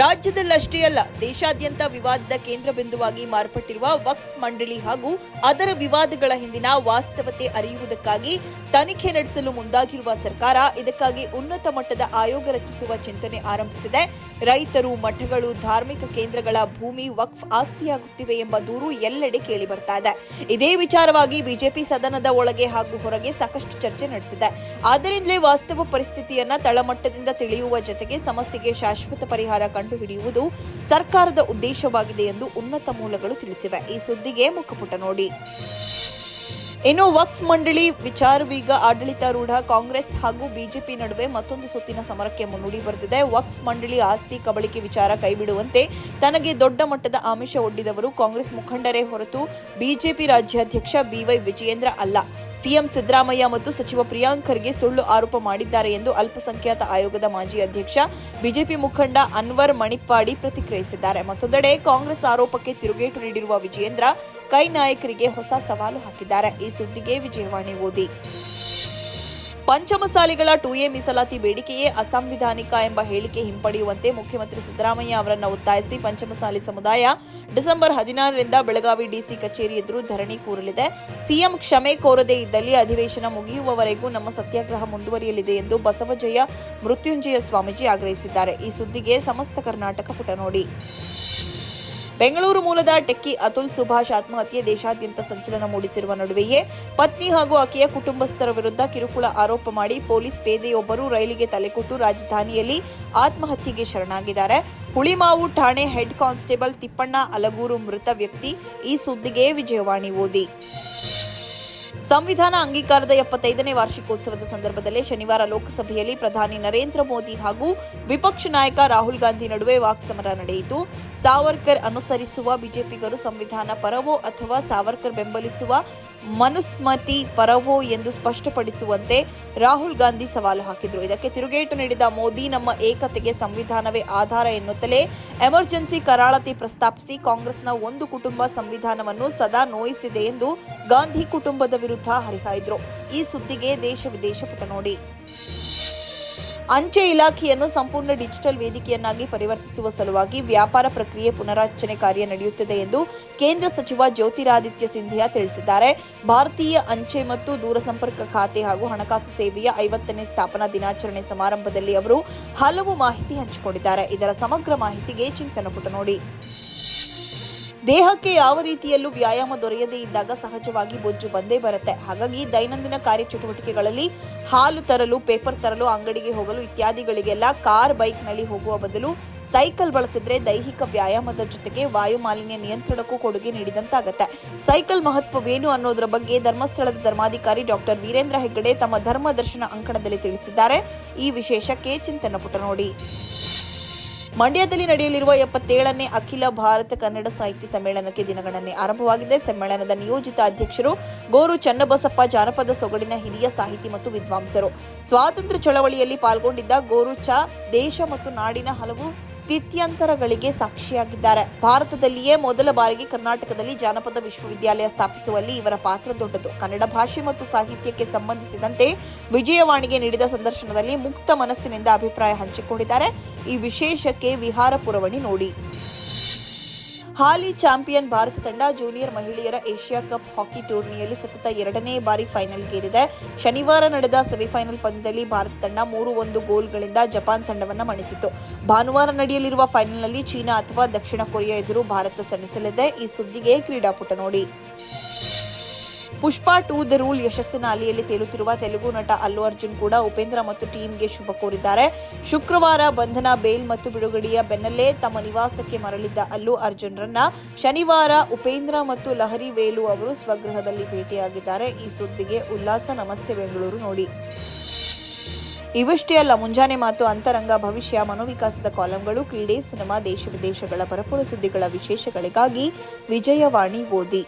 ರಾಜ್ಯದಲ್ಲಷ್ಟೇ ಅಲ್ಲ, ದೇಶಾದ್ಯಂತ ವಿವಾದದ ಕೇಂದ್ರ ಬಿಂದುವಾಗಿ ಮಾರ್ಪಟ್ಟಿರುವ ವಕ್ಫ್ ಮಂಡಳಿ ಹಾಗೂ ಅದರ ವಿವಾದಗಳ ಹಿಂದಿನ ವಾಸ್ತವತೆ ಅರಿಯುವುದಕ್ಕಾಗಿ ತನಿಖೆ ನಡೆಸಲು ಮುಂದಾಗಿರುವ ಸರ್ಕಾರ ಇದಕ್ಕಾಗಿ ಉನ್ನತ ಮಟ್ಟದ ಆಯೋಗ ರಚಿಸುವ ಚಿಂತನೆ ಆರಂಭಿಸಿದೆ. ರೈತರು, ಮಠಗಳು, ಧಾರ್ಮಿಕ ಕೇಂದ್ರಗಳ ಭೂಮಿ ವಕ್ಫ್ ಆಸ್ತಿಯಾಗುತ್ತಿವೆ ಎಂಬ ದೂರು ಎಲ್ಲೆಡೆ ಕೇಳಿ ಬರ್ತಾ ಇದೆ. ಇದೇ ವಿಚಾರವಾಗಿ ಬಿಜೆಪಿ ಸದನದ ಒಳಗೆ ಹಾಗೂ ಹೊರಗೆ ಸಾಕಷ್ಟು ಚರ್ಚೆ ನಡೆಸಿದೆ. ಆದ್ದರಿಂದಲೇ ವಾಸ್ತವ ಪರಿಸ್ಥಿತಿಯನ್ನ ತಳಮಟ್ಟದಿಂದ ತಿಳಿಯುವ ಜೊತೆಗೆ ಸಮಸ್ಯೆಗೆ ಶಾಶ್ವತ ಪರಿಹಾರ ಕಂಡುಹಿಡಿಯುವುದು ಸರ್ಕಾರದ ಉದ್ದೇಶವಾಗಿದೆ ಎಂದು ಉನ್ನತ ಮೂಲಗಳು ತಿಳಿಸಿವೆ. ಈ ಸುದ್ದಿಗೆ ಮುಖಪುಟ ನೋಡಿ. ಇನ್ನು ವಕ್ಫ್ ಮಂಡಳಿ ವಿಚಾರವೀಗ ಆಡಳಿತಾರೂಢ ಕಾಂಗ್ರೆಸ್ ಹಾಗೂ ಬಿಜೆಪಿ ನಡುವೆ ಮತ್ತೊಂದು ಸುತ್ತಿನ ಸಮರಕ್ಕೆ ಮುನ್ನುಡಿ ಬರೆದಿದೆ. ವಕ್ಫ್ ಮಂಡಳಿ ಆಸ್ತಿ ಕಬಳಿಕೆ ವಿಚಾರ ಕೈಬಿಡುವಂತೆ ತನಗೆ ದೊಡ್ಡ ಮಟ್ಟದ ಆಮಿಷ ಒಡ್ಡಿದವರು ಕಾಂಗ್ರೆಸ್ ಮುಖಂಡರೇ ಹೊರತು ಬಿಜೆಪಿ ರಾಜ್ಯಾಧ್ಯಕ್ಷ ಬಿವೈ ವಿಜಯೇಂದ್ರ ಅಲ್ಲ. ಸಿಎಂ ಸಿದ್ದರಾಮಯ್ಯ ಮತ್ತು ಸಚಿವ ಪ್ರಿಯಾಂಕ್ ಖರ್ಗೆ ಸುಳ್ಳು ಆರೋಪ ಮಾಡಿದ್ದಾರೆ ಎಂದು ಅಲ್ಪಸಂಖ್ಯಾತ ಆಯೋಗದ ಮಾಜಿ ಅಧ್ಯಕ್ಷ, ಬಿಜೆಪಿ ಮುಖಂಡ ಅನ್ವರ್ ಮಣಿಪ್ಪಾಡಿ ಪ್ರತಿಕ್ರಿಯಿಸಿದ್ದಾರೆ. ಮತ್ತೊಂದೆಡೆ ಕಾಂಗ್ರೆಸ್ ಆರೋಪಕ್ಕೆ ತಿರುಗೇಟು ನೀಡಿರುವ ವಿಜಯೇಂದ್ರ, ಕೈ ನಾಯಕರಿಗೆ ಹೊಸ ಸವಾಲು ಹಾಕಿದ್ದಾರೆ. ಈ ಸುದ್ದಿಗೆ ವಿಜಯವಾಣಿ ಓದಿ. ಪಂಚಮಸಾಲಿಗಳ ಟು ಎ ಮೀಸಲಾತಿ ಬೇಡಿಕೆಯೇ ಅಸಾಂವಿಧಾನಿಕ ಎಂಬ ಹೇಳಿಕೆ ಹಿಂಪಡೆಯುವಂತೆ ಮುಖ್ಯಮಂತ್ರಿ ಸಿದ್ದರಾಮಯ್ಯ ಅವರನ್ನು ಒತ್ತಾಯಿಸಿ ಪಂಚಮಸಾಲಿ ಸಮುದಾಯ ಡಿಸೆಂಬರ್ ಹದಿನಾರರಿಂದ ಬೆಳಗಾವಿ ಡಿಸಿ ಕಚೇರಿ ಎದುರು ಧರಣಿ ಕೂರಲಿದೆ. ಸಿಎಂ ಕ್ಷಮೆ ಕೋರದೇ ಇದ್ದಲ್ಲಿ ಅಧಿವೇಶನ ಮುಗಿಯುವವರೆಗೂ ನಮ್ಮ ಸತ್ಯಾಗ್ರಹ ಮುಂದುವರಿಯಲಿದೆ ಎಂದು ಬಸವಜಯ ಮೃತ್ಯುಂಜಯ ಸ್ವಾಮೀಜಿ ಆಗ್ರಹಿಸಿದ್ದಾರೆ. ಈ ಸುದ್ದಿಗೆ ಸಮಸ್ತ ಕರ್ನಾಟಕ ಪುಟ ನೋಡಿ. ಬೆಂಗಳೂರು ಮೂಲದ ಟೆಕ್ಕಿ ಅತುಲ್ ಸುಭಾಷ್ ಆತ್ಮಹತ್ಯೆ ದೇಶಾದ್ಯಂತ ಸಂಚಲನ ಮೂಡಿಸಿರುವ ನಡುವೆಯೇ ಪತ್ನಿ ಹಾಗೂ ಆಕೆಯ ಕುಟುಂಬಸ್ಥರ ವಿರುದ್ಧ ಕಿರುಕುಳ ಆರೋಪ ಮಾಡಿ ಪೊಲೀಸ್ ಪೇದೆಯೊಬ್ಬರು ರೈಲಿಗೆ ತಲೆಕೊಟ್ಟು ರಾಜಧಾನಿಯಲ್ಲಿ ಆತ್ಮಹತ್ಯೆಗೆ ಶರಣಾಗಿದ್ದಾರೆ. ಹುಳಿಮಾವು ಠಾಣೆ ಹೆಡ್ ಕಾನ್ಸ್ಟೇಬಲ್ ತಿಪ್ಪಣ್ಣ ಅಲಗೂರು ಮೃತ ವ್ಯಕ್ತಿ ಈ ಸುದ್ದಿಗೆ ವಿಜಯವಾಣಿ ಓದಿ. ಸಂವಿಧಾನ ಅಂಗೀಕಾರದ ಎಪ್ಪತ್ತೈದನೇ ವಾರ್ಷಿಕೋತ್ಸವದ ಸಂದರ್ಭದಲ್ಲಿ ಶನಿವಾರ ಲೋಕಸಭೆಯಲ್ಲಿ ಪ್ರಧಾನಿ ನರೇಂದ್ರ ಮೋದಿ ಹಾಗೂ ವಿಪಕ್ಷ ನಾಯಕ ರಾಹುಲ್ ಗಾಂಧಿ ನಡುವೆ ವಾಕ್ಸಮರ ನಡೆಯಿತು. ಸಾವರ್ಕರ್ ಅನುಸರಿಸುವ ಬಿಜೆಪಿಗರು ಸಂವಿಧಾನ ಪರವೋ ಅಥವಾ ಸಾವರ್ಕರ್ ಬೆಂಬಲಿಸುವ ಮನುಸ್ಮತಿ ಪರವೋ ಎಂದು ಸ್ಪಷ್ಟಪಡಿಸುವಂತೆ ರಾಹುಲ್ ಗಾಂಧಿ ಸವಾಲು ಹಾಕಿದರು. ಇದಕ್ಕೆ ತಿರುಗೇಟು ನೀಡಿದ ಮೋದಿ, ನಮ್ಮ ಏಕತೆಗೆ ಸಂವಿಧಾನವೇ ಆಧಾರ ಎನ್ನುತ್ತಲೇ ಎಮರ್ಜೆನ್ಸಿ ಕರಾಳತಿ ಪ್ರಸ್ತಾಪಿಸಿ ಕಾಂಗ್ರೆಸ್ನ ಒಂದು ಕುಟುಂಬ ಸಂವಿಧಾನವನ್ನು ಸದಾ ನೋಯಿಸಿದೆ ಎಂದು ಗಾಂಧಿ ಕುಟುಂಬದ ಹರಿಹಾಯ್ದರು. ಈ ಸುದ್ದಿಗೆ ದೇಶ ವಿದೇಶ ಪುಟ ನೋಡಿ. ಅಂಚೆ ಇಲಾಖೆಯನ್ನು ಸಂಪೂರ್ಣ ಡಿಜಿಟಲ್ ವೇದಿಕೆಯನ್ನಾಗಿ ಪರಿವರ್ತಿಸುವ ಸಲುವಾಗಿ ವ್ಯಾಪಾರ ಪ್ರಕ್ರಿಯೆ ಪುನರಾಚನೆ ಕಾರ್ಯ ನಡೆಯುತ್ತಿದೆ ಎಂದು ಕೇಂದ್ರ ಸಚಿವ ಜ್ಯೋತಿರಾದಿತ್ಯ ಸಿಂಧಿಯಾ ತಿಳಿಸಿದ್ದಾರೆ. ಭಾರತೀಯ ಅಂಚೆ ಮತ್ತು ದೂರಸಂಪರ್ಕ ಖಾತೆ ಹಾಗೂ ಹಣಕಾಸು ಸೇವೆಯ ಐವತ್ತನೇ ಸ್ಥಾಪನಾ ದಿನಾಚರಣೆ ಸಮಾರಂಭದಲ್ಲಿ ಅವರು ಹಲವು ಮಾಹಿತಿ ಹಂಚಿಕೊಂಡಿದ್ದಾರೆ. ಇದರ ಸಮಗ್ರ ಮಾಹಿತಿಗೆ ಚಿಂತನ ಪುಟ ನೋಡಿ. ದೇಹಕ್ಕೆ ಯಾವ ರೀತಿಯಲ್ಲೂ ವ್ಯಾಯಾಮ ದೊರೆಯದೇ ಇದ್ದಾಗ ಸಹಜವಾಗಿ ಬೊಜ್ಜು ಬಂದೇ ಬರುತ್ತೆ. ಹಾಗಾಗಿ ದೈನಂದಿನ ಕಾರ್ಯಚಟುವಟಿಕೆಗಳಲ್ಲಿ ಹಾಲು ತರಲು, ಪೇಪರ್ ತರಲು, ಅಂಗಡಿಗೆ ಹೋಗಲು ಇತ್ಯಾದಿಗಳಿಗೆಲ್ಲ ಕಾರ್ ಬೈಕ್ನಲ್ಲಿ ಹೋಗುವ ಬದಲು ಸೈಕಲ್ ಬಳಸಿದ್ರೆ ದೈಹಿಕ ವ್ಯಾಯಾಮದ ಜೊತೆಗೆ ವಾಯು ಮಾಲಿನ್ಯ ನಿಯಂತ್ರಣಕ್ಕೂ ಕೊಡುಗೆ ನೀಡಿದಂತಾಗತ್ತೆ. ಸೈಕಲ್ ಮಹತ್ವವೇನು ಅನ್ನೋದರ ಬಗ್ಗೆ ಧರ್ಮಸ್ಥಳದ ಧರ್ಮಾಧಿಕಾರಿ ಡಾಕ್ಟರ್ ವೀರೇಂದ್ರ ಹೆಗ್ಗಡೆ ತಮ್ಮ ಧರ್ಮ ದರ್ಶನ ಅಂಕಣದಲ್ಲಿ ತಿಳಿಸಿದ್ದಾರೆ. ಈ ವಿಶೇಷಕ್ಕೆ ಚಿಂತನ ಪುಟ ನೋಡಿ. ಮಂಡ್ಯದಲ್ಲಿ ನಡೆಯಲಿರುವ ಎಪ್ಪತ್ತೇಳನೇ ಅಖಿಲ ಭಾರತ ಕನ್ನಡ ಸಾಹಿತ್ಯ ಸಮ್ಮೇಳನಕ್ಕೆ ದಿನಗಣನೆ ಆರಂಭವಾಗಿದೆ. ಸಮ್ಮೇಳನದ ನಿಯೋಜಿತ ಅಧ್ಯಕ್ಷರು ಗೋರು ಚನ್ನಬಸಪ್ಪ, ಜಾನಪದ ಸೊಗಡಿನ ಹಿರಿಯ ಸಾಹಿತಿ ಮತ್ತು ವಿದ್ವಾಂಸರು. ಸ್ವಾತಂತ್ರ್ಯ ಚಳವಳಿಯಲ್ಲಿ ಪಾಲ್ಗೊಂಡಿದ್ದ ಗೋರು ಚ, ದೇಶ ಮತ್ತು ನಾಡಿನ ಹಲವು ಸ್ಥಿತ್ಯಂತರಗಳಿಗೆ ಸಾಕ್ಷಿಯಾಗಿದ್ದಾರೆ. ಭಾರತದಲ್ಲಿಯೇ ಮೊದಲ ಬಾರಿಗೆ ಕರ್ನಾಟಕದಲ್ಲಿ ಜಾನಪದ ವಿಶ್ವವಿದ್ಯಾಲಯ ಸ್ಥಾಪಿಸುವಲ್ಲಿ ಇವರ ಪಾತ್ರ ದೊಡ್ಡದು. ಕನ್ನಡ ಭಾಷೆ ಮತ್ತು ಸಾಹಿತ್ಯಕ್ಕೆ ಸಂಬಂಧಿಸಿದಂತೆ ವಿಜಯವಾಣಿಗೆ ನೀಡಿದ ಸಂದರ್ಶನದಲ್ಲಿ ಮುಕ್ತ ಮನಸ್ಸಿನಿಂದ ಅಭಿಪ್ರಾಯ ಹಂಚಿಕೊಂಡಿದ್ದಾರೆ. ಈ ವಿಶೇಷಕ್ಕೆ ವಿಹಾರ ಪುರವಣಿ ನೋಡಿ. ಹಾಲಿ ಚಾಂಪಿಯನ್ ಭಾರತ ತಂಡ ಜೂನಿಯರ್ ಮಹಿಳೆಯರ ಏಷ್ಯಾ ಕಪ್ ಹಾಕಿ ಟೂರ್ನಿಯಲ್ಲಿ ಸತತ ಎರಡನೇ ಬಾರಿ ಫೈನಲ್ಗೇರಿದೆ. ಶನಿವಾರ ನಡೆದ ಸೆಮಿಫೈನಲ್ ಪಂದ್ಯದಲ್ಲಿ ಭಾರತ ತಂಡ ಮೂರು ಒಂದು ಗೋಲ್ಗಳಿಂದ ಜಪಾನ್ ತಂಡವನ್ನು ಮಣಿಸಿತು. ಭಾನುವಾರ ನಡೆಯಲಿರುವ ಫೈನಲ್ನಲ್ಲಿ ಚೀನಾ ಅಥವಾ ದಕ್ಷಿಣ ಕೊರಿಯಾ ಎದುರು ಭಾರತ ಸೆಣಸಲಿದೆ. ಈ ಸುದ್ದಿಗೆ ಕ್ರೀಡಾಪುಟ ನೋಡಿ. ಪುಷ್ಪ ಟೂ ದ ರೂಲ್ ಯಶಸ್ಸಿನ ಅಲೆಯಲ್ಲಿ ತೇಲುತ್ತಿರುವ ತೆಲುಗು ನಟ ಅಲ್ಲು ಅರ್ಜುನ್ ಕೂಡ ಉಪೇಂದ್ರ ಮತ್ತು ಟೀಮ್ಗೆ ಶುಭ ಕೋರಿದ್ದಾರೆ. ಶುಕ್ರವಾರ ಬಂಧನ, ಬೇಲ್ ಮತ್ತು ಬಿಡುಗಡೆಯ ಬೆನ್ನಲ್ಲೇ ತಮ್ಮ ನಿವಾಸಕ್ಕೆ ಮರಳಿದ್ದ ಅಲ್ಲು ಅರ್ಜುನ್ರನ್ನ ಶನಿವಾರ ಉಪೇಂದ್ರ ಮತ್ತು ಲಹರಿ ವೇಲು ಅವರು ಸ್ವಗೃಹದಲ್ಲಿ ಭೇಟಿಯಾಗಿದ್ದಾರೆ. ಈ ಸುದ್ದಿಗೆ ಉಲ್ಲಾಸ. ನಮಸ್ತೆ. ಬೆಂಗಳೂರು ನೋಡಿ. ಇವಷ್ಟೇ ಅಲ್ಲ, ಮುಂಜಾನೆ ಮಾತು ಅಂತರಂಗ, ಭವಿಷ್ಯ, ಮನೋವಿಕಾಸದ ಕಾಲಂಗಳು, ಕ್ರೀಡೆ, ಸಿನಿಮಾ, ದೇಶ ವಿದೇಶಗಳ ಪರಪುರ ಸುದ್ದಿಗಳ ವಿಶೇಷಗಳಿಗಾಗಿ ವಿಜಯವಾಣಿ ಓದಿ.